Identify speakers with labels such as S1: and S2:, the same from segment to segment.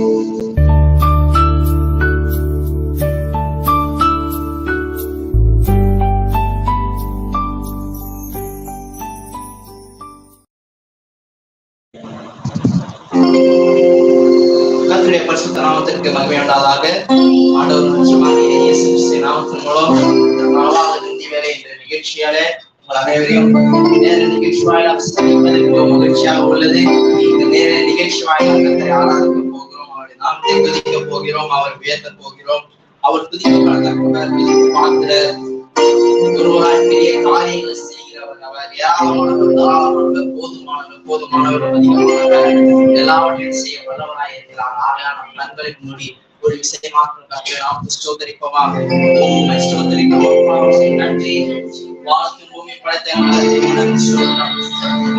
S1: You. அவர் துதிக்கப்படத்தக்கவர் பார்க்கிற ஒருவராய் பெரிய செய்கிறவர் அவர் ஏராளமானவர் தாராளமானவர் போதுமானவர் போதுமானவர் அதிகமானவர் எல்லாவற்றையும் செய்ய வல்லவராய் இருக்கிறார் நம் ஒரு விஷயமாக நாம் ஸ்தோத்தரிப்போமாக நன்றி வானத்தின் பூமி படைத்த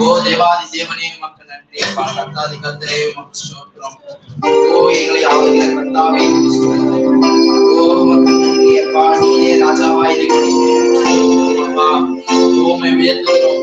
S1: ஓ தேவாதி தேவனே மக்கள் நன்றி. அப்பா கர்த்தாதி ஸ்தோத்திரம். ஓ எங்களை கர்த்தாவே ஓ உயர்த்துகிறோம்.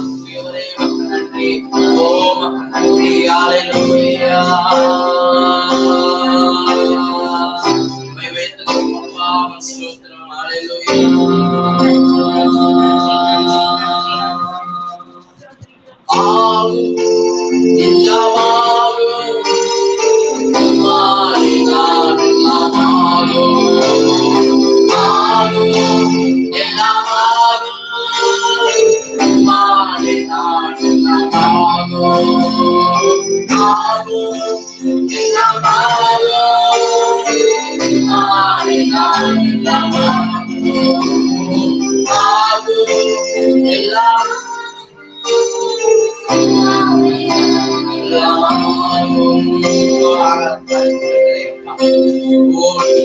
S1: aleluya, aleluya.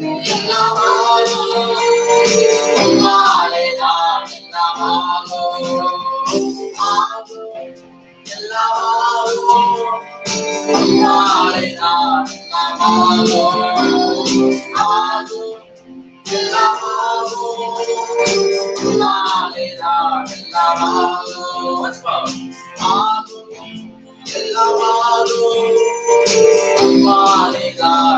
S1: Let's go.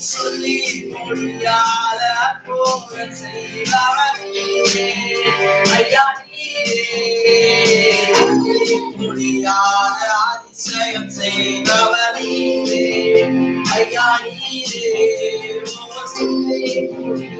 S1: சொல்லி முடியாத அற்புதம் செய்பவர் ஐயா நீரே. முடியாத அதிசயம் செய்தவர் நீரே. ஐயா நீரே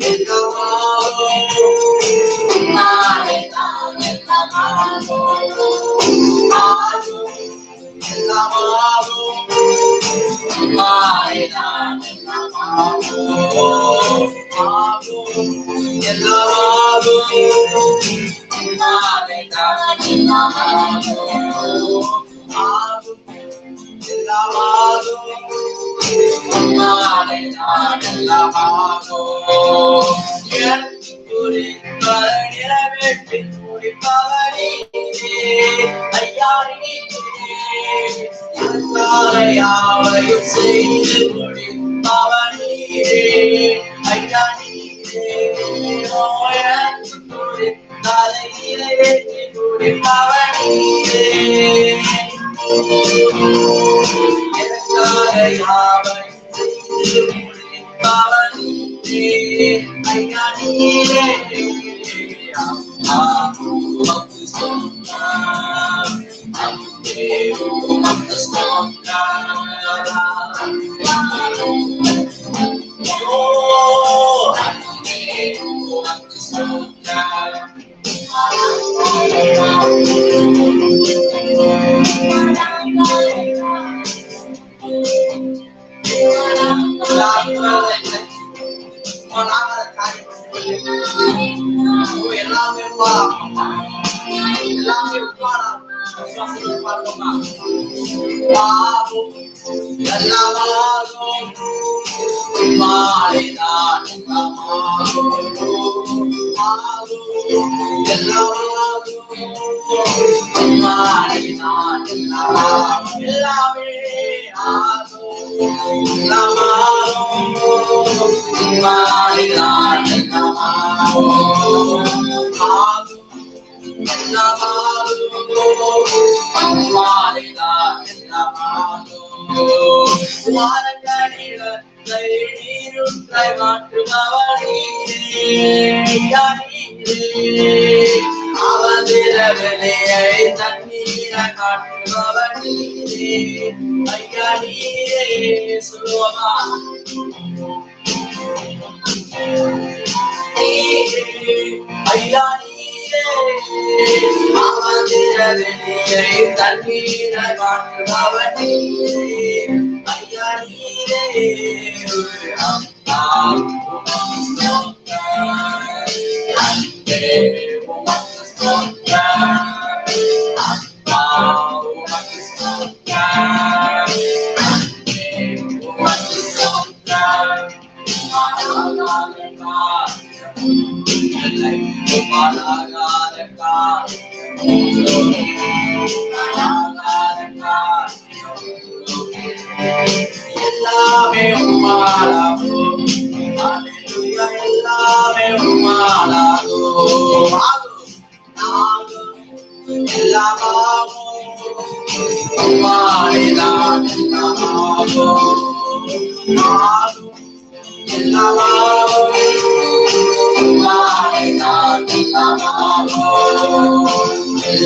S1: ಎಲ್ಲರೂ செய்து முடிப்பவனே ஐயா நீரே நோயற்று தலையிலே ஏற்றி முடிப்பவனே எனக்காக யாவையும் செய்து முடிப்பவனே ஐயா நீரே Oh, உமக்கு சொன்னார் அன்பே உமக்கு சொன்னார் ஓ அன்பே உமக்கு சொன்னார் எல்லாமே எல்லாமே பாவம் எல்லாமாகும் மாலைதான் எல்லாமாகும் எல்லாமாகும் மாலைதான் எல்லாமாகும் எல்லாமே ஆகும் ஐயா நீ தண்ணீர காட்டுபவன் நீரே ஐயா நீரே அம்மா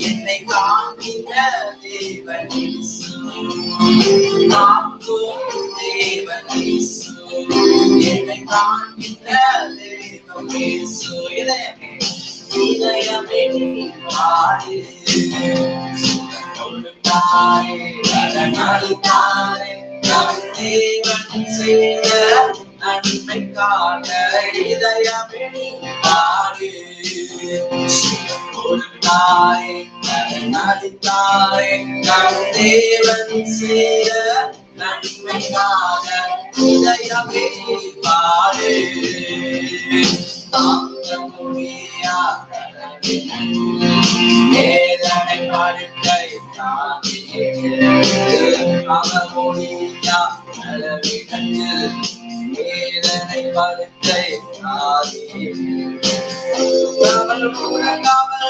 S1: என்னை காமின தேவன் காக்கும் தேவன் என்னை காமின தேவன் இதயமே இதயமே ஆறு தாரே அதனால் தாரே நம் தேவன் செய்ய நன்மைக்காக இதயமே பாடு தாரே அதனால் நம் தேவன் செய்த நன்மைக்காக இதயமே பாடு. தாங்க முடியாத வேதனை படுக்கை மொழியா அளவிடத்தில் வேதனை படுக்கை கவல் கவல்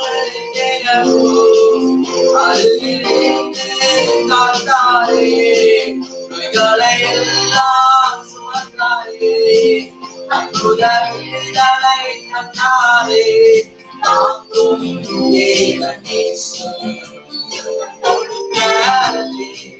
S1: காத்தாரே. நோய்களை எல்லாம் சுமந்தாரே. அற்புத விடுதலை தந்தாரே. தாங்கும் தேவனேசு தாங்கும்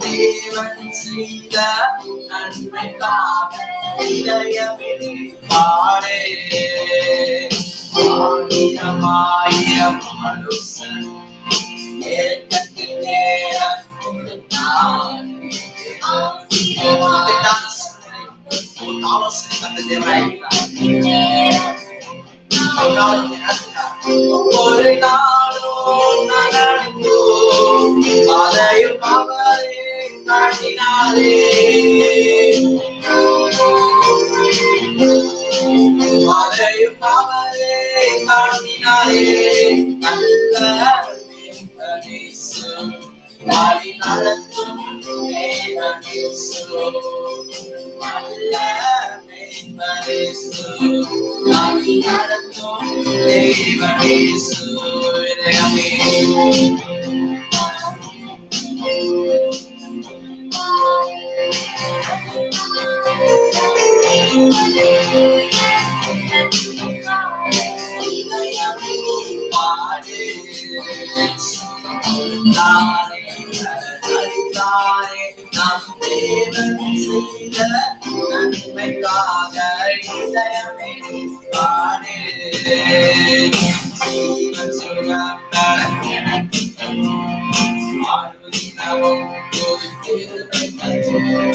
S1: தேவன் செய்த நன்மைக்காக பாடே ஆயிரம் மனுஷன் ஏக்கத்தில் நேரம் கொடுத்தான் ஆலோசனை தந்த தேவனாயிருக்கிறார் ஒரு நாளும் நடந்தோ அதையும் அவரே காட்டினாரே அதையும் அவரே காட்டினாரே நல்ல தேவனேசு வழி நடத்தும் தேவனேசு நல்ல தேவனேசு வழி நடத்தும் தேவனேசு இதயமே I won't go again. I dare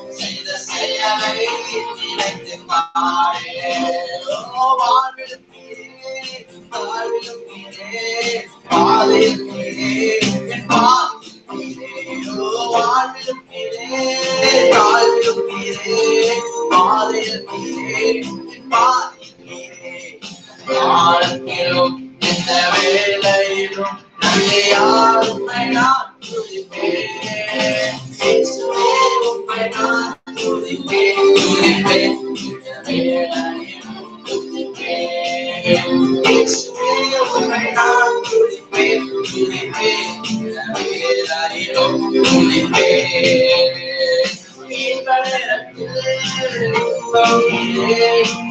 S1: செய்த செயலை இழந்து வாழ்விலும் வாழ்விலும் பாதையில் என் பாதையில் வாழ்விலும் வாழ்விலும் பாதையில் பாதையிலும் இந்த வேலையிலும் யாருமை நான் துதிப்பேன் நான் துதிப்பேன் இந்த துதிப்பேன் நான் துதிப்பேன் துதிப்பேன் இந்த துதிப்பேன்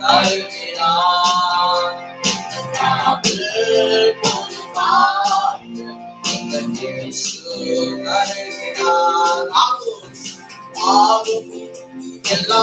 S1: Arjuna, in the.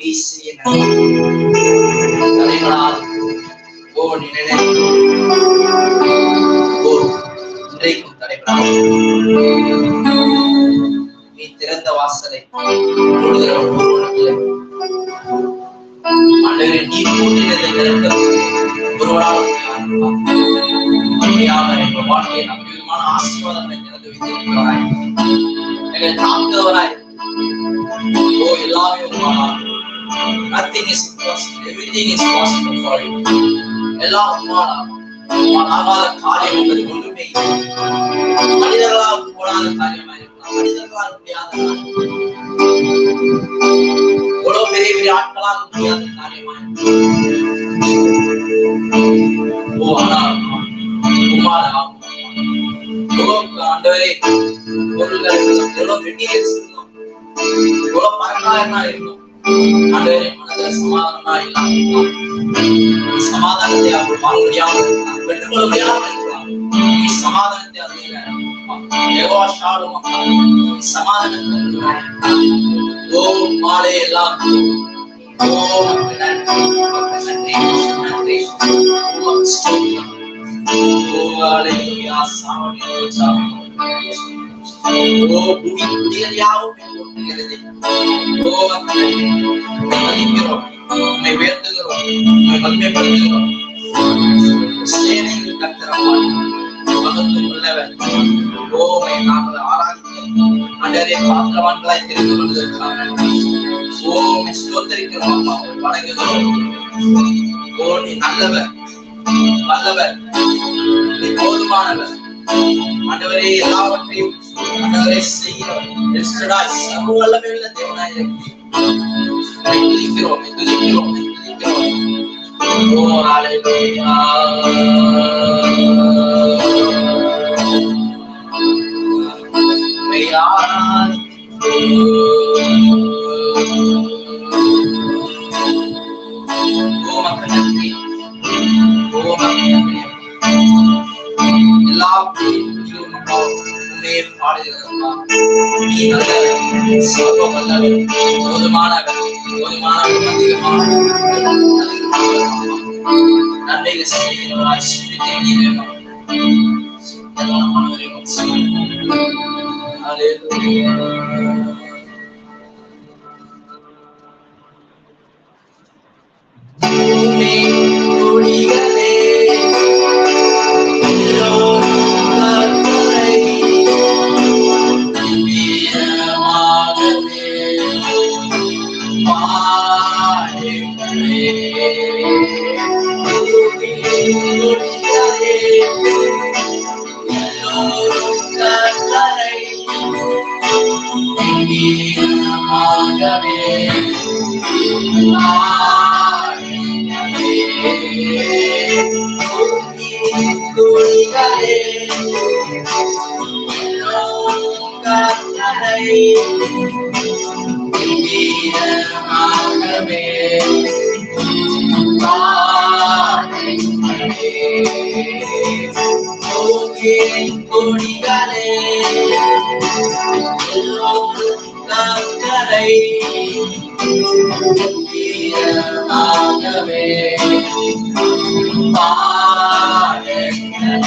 S1: எல்லாமாகும் ஆகும் எல்லாமாகும் மாறிதான் எல்லாமாகும் ஓமை அப்பா ஓ எல்லாமே உம்மாளால் ஈசிய தலைவரால் ஓ நினை ஓ இன்றைக்கும் தலைவரால் நீ திறந்த வாசலை மூடுகிறவன் ஒருவனுக்கு ஆண்டவரே நீ மூடினதை திறந்த ஒருவரால் அருமையாக எங்கள் வாழ்க்கையை நம்பியமான ஆசீர்வாதங்களை திறந்து வைத்திருக்கிறாய் எங்களை தாங்குகிறவராய் ஓ எல்லாமே உம்மால் nothing is impossible. Everything is possible for you. எல்லாம் உம்மாலா உம்மால் ஆகாத காரியம் என்பது ஒன்றுமே இல்லை. மனிதர்களால் கூடாத காரியமா இருக்கலாம். மனிதர்களால் முடியாத காரியம். எவ்வளவு பெரிய பெரிய ஆட்களால் முடியாத காரியமா இருக்கலாம். ஓ ஆனால் உம்மால் ஆகும் எவ்வளவு ஆண்டவரே பொருள்கள் எவ்வளவு மெட்டீரியல்ஸ் இருந்தோம் எவ்வளவு பணக்காரனா இருந்தோம். ஆண்டவரே மனதில் சமாதானமா இல்லாம சமாதானத்தை அவர் வாங்க முடியாமல் பெற்றுக்கொள்ள முடியாமல் நீ சமாதானத்தை அதில் சமாதானத்தை ஓ மாலை எல்லாம். ஓ நன்றி. நன்றி ஓ சாமி. ஓ பூமி யாவும் கொண்டுகிறது ஓ மதிக்கிறோம் உயர்த்துகிறோம் சேனையில் உள்ளவர் ஓமை நாங்கள் அண்டரே பாத்திரவான்களாய் தெரிந்து கொள்வதற்காக ஓமை ஸ்தோத்தரிக்கிறோம் வணங்குகிறோம் ஓ நீ நல்லவர் வல்லவர் நீ போதுமானவர் ஆண்டவரே எல்லாவற்றையும் ஆண்டவரே செய்கிறோம் எஸ்டடாய் சர்வ வல்லமை உள்ள தேவனாய் இருக்கிறீர் துதிக்கிறோம் துதிக்கிறோம் துதிக்கிறோம் ஓ ஹalleluya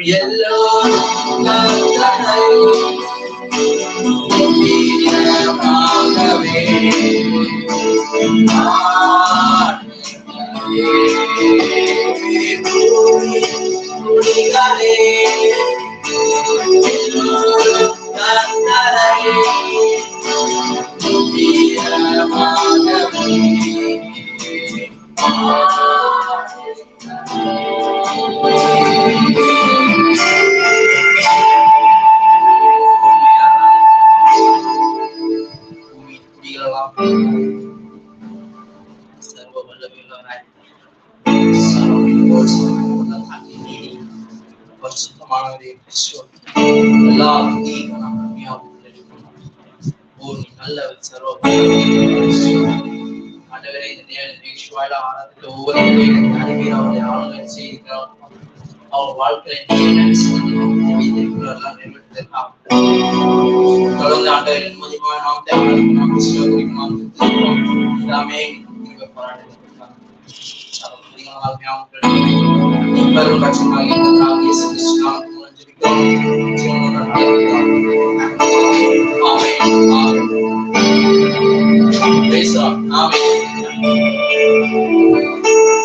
S1: Yellow, yellow, yellow, வாழ்க்கை தொடர்ந்து ஆண்டு நிம்மதிமான நாம் தேவையான நாம் சில குறிக்கும் எல்லாமே Thank you.